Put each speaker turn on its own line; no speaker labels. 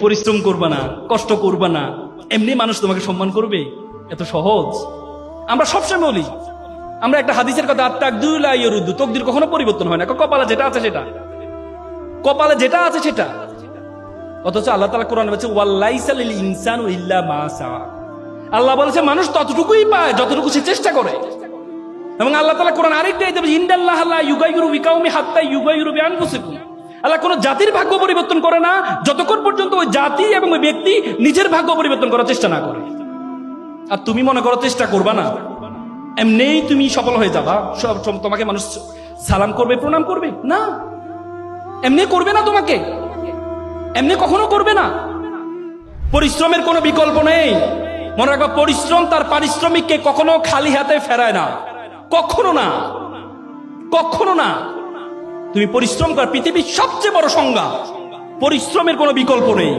পরিশ্রম করবা না, কষ্ট করবা না। এমনি মানুষ তোমাকে সম্মান করবে? এত সহজ। আমরা সবসময় বলি, আমরা একটা হাদিসের কথা আত্মাক দুইলাইয়ুদ্দু তকদির কখনো পরিবর্তন হয় না। কপালে যেটা আছে সেটা। কপালে যেটা আছে সেটা। অথচ আল্লাহ তালা কোরআন বলছে ওয়াল্লাইসালিল ইনসানু আল্লাহ বলেছে, মানুষ ততটুকুই পায় যতটুকু সে চেষ্টা করে। এবং আল্লাহ তালা কোরআন আরেকটা ইন্দাল্লাহ আল্লাহ কোন জাতির ভাগ্য পরিবর্তন করে না, যতক্ষণ জাতি এবং ব্যক্তি নিজের ভাগ্য পরিবর্তন করার চেষ্টা না করে। আর তুমি মনে করো চেষ্টা করবা না? এমনিই তুমি সফল হয়ে যাবা। সব- তোমাকে মানুষ সালাম করবে, প্রণাম করবে? না। এমনি করবে না তোমাকে? এমনি কখনো করবে না? পরিশ্রমের কোনো বিকল্প নেই। মনে রাখবা, পরিশ্রম তার পারিশ্রমিককে কখনো খালি হাতে ফেরায় না। কখনো না। কখনো না। তুমি পরিশ্রম কর, পৃথিবীর সবচেয়ে বড় সংজ্ঞা। পরিশ্রমের কোনো বিকল্প নেই।